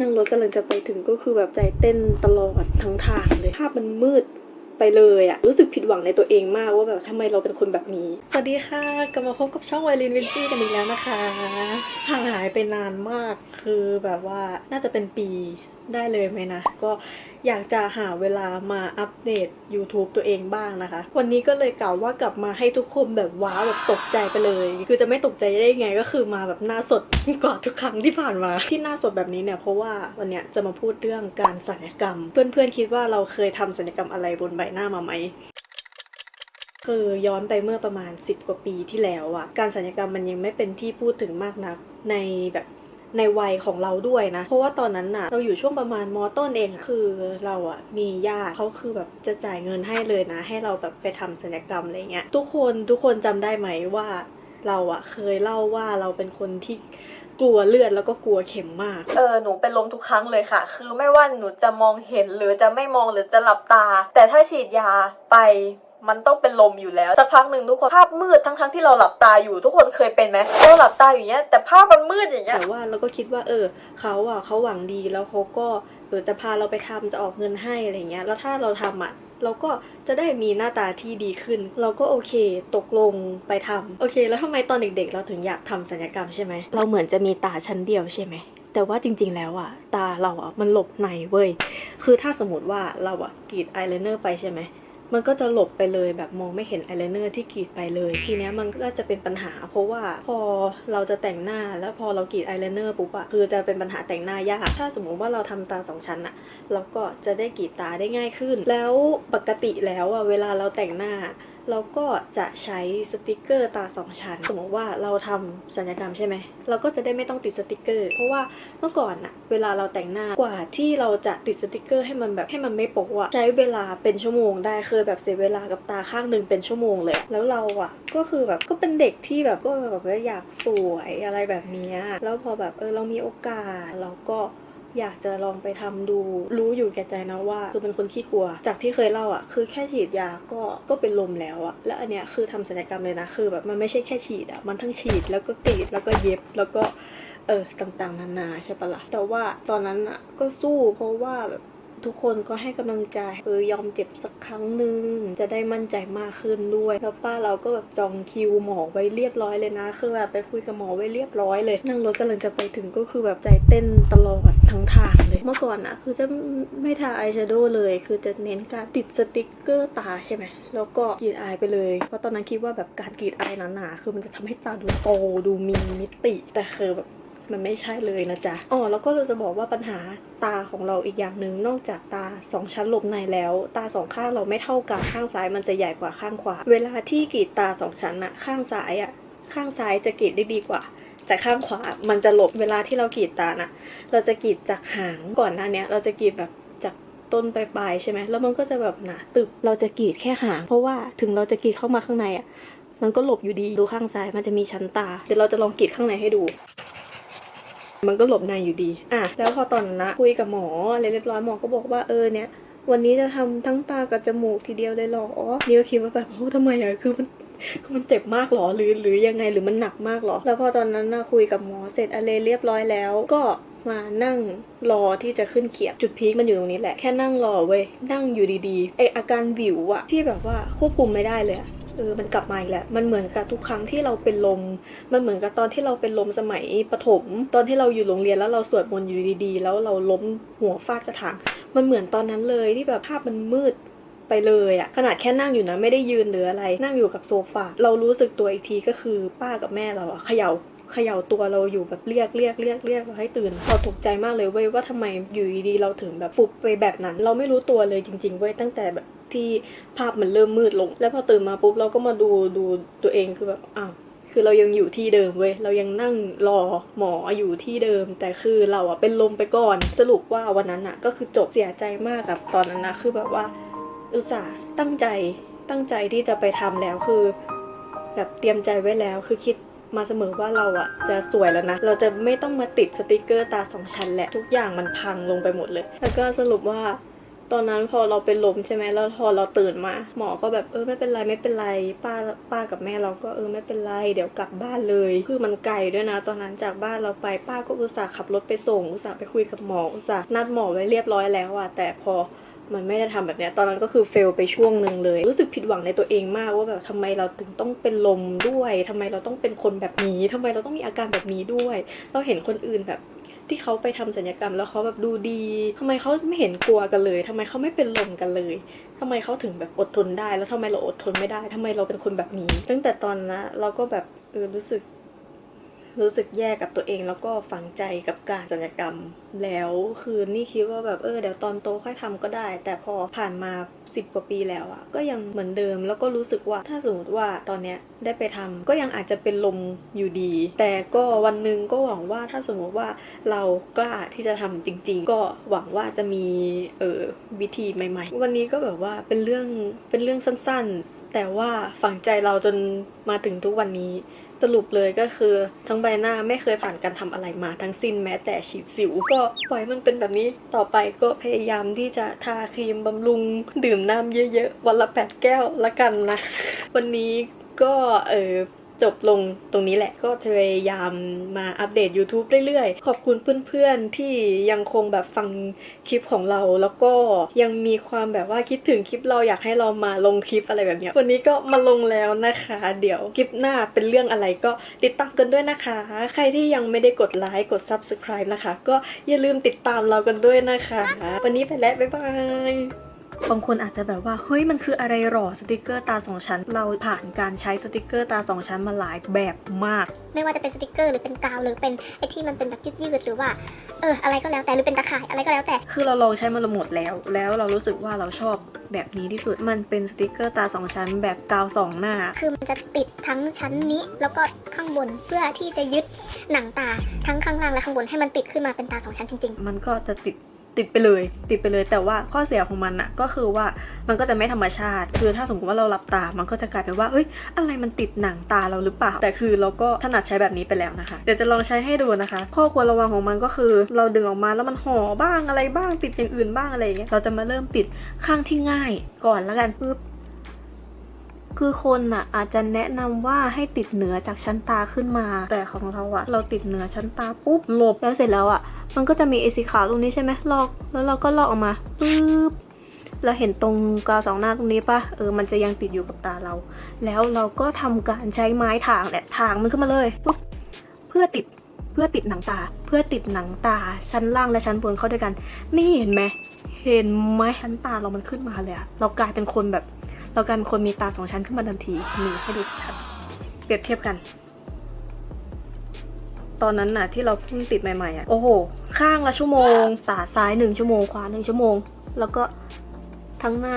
นั่งรถกำลังจะไปถึงก็คือแบบใจเต้นตลอดทั้งทางเลยภาพมันมืดไปเลยอะรู้สึกผิดหวังในตัวเองมากว่าแบบทำไมเราเป็นคนแบบนี้ สวัสดีค่ะกลับมาพบกับช่องไวลินวินซี่กันอีกแล้วนะคะห่างหายไปนานมากคือแบบว่าน่าจะเป็นปี ได้เลยไหมนะ ก็อยากจะหาเวลามาอัปเดต YouTube ตัวเองบ้างนะคะ วันนี้ก็เลยกล่าวว่ากลับมาให้ทุกคนแบบว้าวแบบตกใจไปเลย คือจะไม่ตกใจได้ไงก็คือมาแบบหน้าสดกว่าทุกครั้งที่ผ่านมา ที่หน้าสดแบบนี้เนี่ยเพราะว่าวันเนี้ยจะมาพูดเรื่องการศัลยกรรม เพื่อนๆคิดว่าเราเคยทำศัลยกรรมอะไรบนใบหน้ามาไหมคือย้อนไปเมื่อประมาณ 10 กว่าปีที่แล้วอะการสัญญกรรมมันยังไม่เป็นที่พูดถึงมากนักในแบบ ในวัยของเราด้วยนะ เพราะว่าตอนนั้นน่ะ เราอยู่ช่วงประมาณมต้นเองคือเราอะมีญาติเขาคือแบบจะจ่ายเงินให้เลยนะ ให้เราแบบไปทำศัลยกรรมอะไรเงี้ยทุกคนทุกคนจำได้ไหมว่าเราอะเคยเล่าว่าเราเป็นคนที่กลัวเลือดแล้วก็กลัวเข็มมาก เออหนูเป็นลมทุกครั้งเลยค่ะ คือไม่ว่าหนูจะมองเห็นหรือจะไม่มองหรือจะหลับตา แต่ถ้าฉีดยาไป มันต้องเป็นลมอยู่แล้วสักพักหนึ่งทุกคนภาพมืดทั้งๆทที่เราหลับตาอยู่ทุกคนเคยเป็นไหมเราหลับตาอย่างเงี้ยแต่ภาพมันมืดอย่างเงี้ยแต่ว่าเราก็คิดว่าเออเขาอะเขาหวังดีแล้วเขาก็เออจะพาเราไปทำจะออกเงินให้อะไรเงี้ยแล้วถ้าเราทำอะเราก็จะได้มีหน้าตาที่ดีขึ้น เราก็โอเค ตกลงไปทำโอเค แล้วทำไมตอนเด็กๆ เราถึงอยากทำศัลยกรรมใช่ไหมเราเหมือนจะมีตาชั้นเดียวใช่ไหมแต่ว่าจริงๆ แล้วอะ ตาเราอะ มันหลบในเว้ย คือถ้าสมมติว่าเราอะกรีดอายไลเนอร์ไปใช่ไหม มันก็จะหลบไปเลยแบบมองไม่เห็นอายไลเนอร์ที่กรีดไปเลย ทีเนี้ยมันก็จะเป็นปัญหา เพราะว่าพอเราจะแต่งหน้าแล้วพอเรากรีดอายไลเนอร์ปุ๊บอะคือจะเป็นปัญหาแต่งหน้ายาก ถ้าสมมติว่าเราทำตาสองชั้นอะเราก็จะได้กรีดตาได้ง่ายขึ้น แล้วปกติแล้วอะเวลาเราแต่งหน้า เราก็จะใช้สติกเกอร์ตาสองชั้น สมมติว่าเราทำสัญญกรรมใช่ไหม เราก็จะได้ไม่ต้องติดสติกเกอร์ เพราะว่าเมื่อก่อนอะเวลาเราแต่งหน้ากว่าที่เราจะติดสติกเกอร์ให้มันแบบให้มันไม่โป๊ะอะใช้เวลาเป็นชั่วโมงได้เคยแบบเสียเวลากับตาข้างหนึ่งเป็นชั่วโมงเลย แล้วเราอะก็คือแบบก็เป็นเด็กที่แบบก็แบบว่าอยากสวยอะไรแบบเนี้ยแล้วพอแบบเออเรามีโอกาสเราก็ อยากจะลองไปทำดู รู้อยู่แก่ใจนะว่า คือเป็นคนขี้กลัว จากที่เคยเล่าอะ คือแค่ฉีดยาก็ก็เป็นลมแล้วอะ แล้วอันเนี้ยคือทำศัลยกรรมเลยนะ คือแบบมันไม่ใช่แค่ฉีดอะ มันทั้งฉีดแล้วก็กรีดแล้วก็เย็บแล้วก็เออต่างๆ นานาใช่ปะละ่ะแต่ว่าตอนนั้นอะก็สู้เพราะว่าแบบ ทุกคนก็ให้กำลังใจเออยอมเจ็บสักครั้งหนึ่งจะได้มั่นใจมากขึ้นด้วยแล้วป้าเราก็แบบจองคิวหมอไว้เรียบร้อยเลยนะ คือแบบไปคุยกับหมอไว้เรียบร้อยเลย นั่งรถกำลังจะไปถึงก็คือแบบใจเต้นตลอดทั้งทางเลย เมื่อก่อนอะคือจะไม่ทาอายแชโดว์เลย คือจะเน้นการติดสติกเกอร์ตาใช่ไหมแล้วก็กรีดอายไปเลย เพราะตอนนั้นคิดว่าแบบการกรีดอายหนาๆคือมันจะทำให้ตาดูโตดูมีมิติ แต่คือแบบ มันไม่ใช่เลยนะจ๊ะอ๋อแล้วก็เราจะบอกว่าปัญหาตาของเราอีกอย่างหนึ่งนอกจากตาสองชั้นหลบในแล้ว ตาสองข้างเราไม่เท่ากันข้างซ้ายมันจะใหญ่กว่าข้างขวา เวลาที่กรีดตาสองชั้นอะข้างซ้ายอะข้างซ้ายจะกรีดได้ดีกว่าแต่ข้างขวา มันจะหลบเวลาที่เรากรีดตานะเราจะกรีดจากหางก่อนหน้านี้เราจะกรีดแบบจากต้นปลายใช่ไหมแล้วมันก็จะแบบหนาตึบเราจะกรีดแค่หาง เพราะว่าถึงเราจะกรีดเข้ามาข้างในอะมันก็หลบอยู่ดี ดูข้างซ้าย มันจะมีชั้นตา เดี๋ยวเราจะลองกรีดข้างในให้ดู มันก็หลบในอยู่ดี อะ แล้วพอตอนนั้นนะคุยกับหมออะไรเรียบร้อยหมอก็บอกว่าเออเนี่ย วันนี้จะทำทั้งตากับจมูกทีเดียวเลยหรอนี่ก็คิดว่าแบบโอ้ทำไมอะคือมันคือมันเจ็บมากเหรอหรือหรือยังไงหรือมันหนักมากเหรอ แล้วพอตอนนั้นนะคุยกับหมอเสร็จอะไรเรียบร้อยแล้ว ก็มานั่งรอที่จะขึ้นเขียบจุดพีคมันอยู่ตรงนี้แหละแค่นั่งรอเว้ยนั่งอยู่ดีๆไออาการวิวอะที่แบบว่าควบคุมไม่ได้เลย เออมันกลับมาอีกแล้วมันเหมือนกับทุกครั้งที่เราเป็นลม มันเหมือนกับตอนที่เราเป็นลมสมัยประถม ตอนที่เราอยู่โรงเรียนแล้วเราสวดมนต์อยู่ดีๆ แล้วเราล้มหัวฟาดกระถาง มันเหมือนตอนนั้นเลยที่แบบภาพมันมืดไปเลยอะขนาดแค่นั่งอยู่นะไม่ได้ยืนหรืออะไร นั่งอยู่กับโซฟาเรารู้สึกตัวอีกทีก็คือป้ากับแม่เราอะเขย่า เขย่าตัวเราอยู่แบบเรียกเรียกเรียกเรียกเราให้ตื่นเราตกใจมากเลยเว้ยว่าทำไมอยู่ดีๆเราถึงแบบฟุบไปแบบนั้น เราไม่รู้ตัวเลยจริง ๆ เว้ยตั้งแต่แบบที่ภาพมันเริ่มมืดลง แล้วพอตื่นมาปุ๊บเราก็มาดูดูตัวเองคือแบบอ้าวคือเรายังอยู่ที่เดิมเว้ย เรายังนั่งรอหมออยู่ที่เดิม แต่คือเราอะเป็นลมไปก่อน สรุปว่าวันนั้นอะก็คือจบเสียใจมากกับตอนนั้นนะคือแบบว่า อุตส่าห์ตั้งใจตั้งใจที่จะไปทำแล้วคือ แบบเตรียมใจไว้แล้วคือคิด มาเสมอว่าเราอะจะสวยแล้วนะ เราจะไม่ต้องมาติดสติกเกอร์ตาสองชั้นแหละทุกอย่างมันพังลงไปหมดเลย แล้วก็สรุปว่าตอนนั้นพอเราเป็นลมใช่ไหมแล้วพอเราตื่นมา หมอก็แบบเออไม่เป็นไรไม่เป็นไร ป้าป้ากับแม่เราก็เออไม่เป็นไร เดี๋ยวกลับบ้านเลย คือมันไกลด้วยนะ ตอนนั้นจากบ้านเราไปป้าก็อุตส่าห์ขับรถไปส่งอุตส่าห์ไปคุยกับหมออุตส่าห์นัดหมอไว้เรียบร้อยแล้วอะแต่พอ มันไม่ได้ทำแบบเนี้ยตอนนั้นก็คือเฟลไปช่วงหนึ่งเลย รู้สึกผิดหวังในตัวเองมากว่าแบบทำไมเราถึงต้องเป็นลมด้วยทำไมเราต้องเป็นคนแบบนี้ทำไมเราต้องมีอาการแบบนี้ด้วย เราเห็นคนอื่นแบบที่เขาไปทำศัลยกรรมแล้วเขาแบบดูดีทำไมเขาไม่เห็นกลัวกันเลยทำไมเขาไม่เป็นลมกันเลยทำไมเขาถึงแบบอดทนได้ แล้วทำไมเราอดทนไม่ได้ทำไมเราเป็นคนแบบนี้ ตั้งแต่ตอนนั้นเราก็แบบเออรู้สึก รู้สึกแย่กับตัวเองแล้วก็ฝังใจกับการศัลยกรรม แล้วคือนี่คิดว่าแบบเออเดี๋ยวตอนโตค่อยทำก็ได้ แต่พอผ่านมาสิบกว่าปีแล้วอะก็ยังเหมือนเดิมแล้วก็รู้สึกว่าถ้าสมมติว่าตอนเนี้ยได้ไปทำก็ยังอาจจะเป็นลมอยู่ดี แต่ก็วันหนึ่งก็หวังว่าถ้าสมมติว่าเรากล้าที่จะทำจริง ๆ ก็หวังว่าจะมีเออวิธีใหม่ ๆ วันนี้ก็แบบว่าเป็นเรื่องเป็นเรื่องสั้น ๆ แต่ว่าฝังใจเราจนมาถึงทุกวันนี้ สรุปเลยก็คือทั้งใบหน้าไม่เคยผ่านการทำอะไรมาทั้งสิ้นแม้แต่ฉีดสิว ก็ปล่อยมันเป็นแบบนี้ต่อไปก็พยายามที่จะทาครีมบำรุง ดื่มน้ำเยอะๆ วันละแปดแก้วละกันนะ วันนี้ก็เออ จบลงตรงนี้แหละก็พยายามมาอัปเดต YouTube เรื่อยๆ ขอบคุณเพื่อนๆ ที่ยังคงแบบฟังคลิปของเรา แล้วก็ยังมีความแบบว่าคิดถึงคลิปเราอยากให้เรามาลงคลิปอะไรแบบนี้วันนี้ก็มาลงแล้วนะคะ เดี๋ยวคลิปหน้าเป็นเรื่องอะไรก็ติดตามกันด้วยนะคะ ใครที่ยังไม่ได้กดไลค์กด Subscribe นะคะ ก็อย่าลืมติดตามเรากันด้วยนะคะ วันนี้ไปแล้วบ๊ายบาย บางคนอาจจะแบบว่าเฮ้ยมันคืออะไรหรอสติกเกอร์ตาสองชั้น เราผ่านการใช้สติกเกอร์ตาสองชั้นมาหลายแบบมาก ไม่ว่าจะเป็นสติกเกอร์หรือเป็นกาวหรือเป็นไอที่มันเป็นแบบยืดๆหรือว่าเอออะไรก็แล้วแต่หรือเป็นตะข่ายอะไรก็แล้วแต่ คือเราลองใช้มาหมดแล้ว แล้วเรารู้สึกว่าเราชอบแบบนี้ที่สุดมันเป็นสติกเกอร์ตาสองชั้น แบบกาวสองหน้า คือมันจะติดทั้งชั้นนี้แล้วก็ข้างบนเพื่อที่จะยึดหนังตาทั้งข้างล่างและข้างบนให้มันติดขึ้นมาเป็นตาสองชั้นจริงมันก็จะติด ติดไปเลย ติดไปเลยแต่ว่าข้อเสียของมันอะก็คือว่ามันก็จะไม่ธรรมชาติ คือถ้าสมมติว่าเราหลับตา มันก็จะกลายเป็นว่าเอ้ยอะไรมันติดหนังตาเราหรือเปล่า แต่คือเราก็ถนัดใช้แบบนี้ไปแล้วนะคะ เดี๋ยวจะลองใช้ให้ดูนะคะ ข้อควรระวังของมันก็คือ เราดึงออกมาแล้วมันห่อบ้างอะไรบ้างติดอย่างอื่นบ้างอะไรอย่างเงี้ยเราจะมาเริ่มติดข้างที่ง่ายก่อนแล้วกันปึ๊บ คือคนอะอาจจะแนะนำว่าให้ติดเหนือจากชั้นตาขึ้นมา แต่ของเราอะเราติดเหนือชั้นตาปุ๊บหลบแล้วเสร็จแล้วอะมันก็จะมีไอสีขาวตรงนี้ใช่ไหมลอก แล้วเราก็ลอกออกมาปุ๊บเราเห็นตรงกาวสองหน้าตรงนี้ปะเออ มันจะยังติดอยู่กับตาเรา แล้วเราก็ทำการใช้ไม้ถางแหละถางมันขึ้นมาเลยปุ๊บเพื่อติดเพื่อติดหนังตา เพื่อติดหนังตาชั้นล่างและชั้นบนเข้าด้วยกัน นี่เห็นไหมเห็นไหมชั้นตาเรามันขึ้นมาเลยอะเรากลายเป็นคนแบบ เรากลายเป็นคนมีตาสองชั้นขึ้นมาทันทีนี่ให้ดูชัดเปรียบเทียบกัน ตอนนั้นน่ะที่เราเพิ่งติดใหม่ๆอะโอ้โห ข้างละชั่วโมง ตาซ้ายหนึ่งชั่วโมงขวาหนึ่งชั่วโมง แล้วก็ทั้งหน้า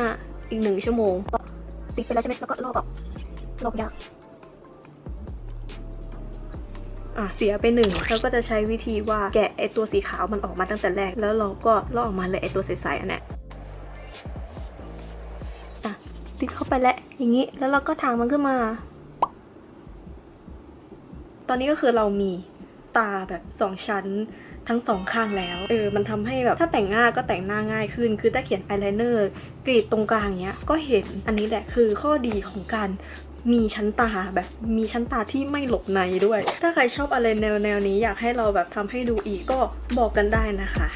อีกหนึ่งชั่วโมงก็ติดไปแล้วใช่ไหมแล้วก็ลอกออกลอกยากอะเสียไปหนึ่งเราก็จะใช้วิธีว่าแกะไอตัวสีขาวมันออกมาตั้งแต่แรก แล้วเราก็ลอกออกมาเลยไอตัวใสๆอันนี้าไปแล้วอย่างนี้ แล้วเราก็ถางมันขึ้นมา ตอนนี้ก็คือเรามีตาแบบสองชั้นทั้งสองข้างแล้ว เออ มันทำให้แบบ ถ้าแต่งหน้าก็แต่งหน้าง่ายขึ้น คือถ้าเขียนอายไลเนอร์กรีดตรงกลางเนี้ย ก็เห็น อันนี้แหละคือข้อดีของการมีชั้นตาแบบมีชั้นตาที่ไม่หลบในด้วย ถ้าใครชอบอะไรแนวแนวนี้อยากให้เราแบบทำให้ดูอีกก็บอกกันได้นะคะ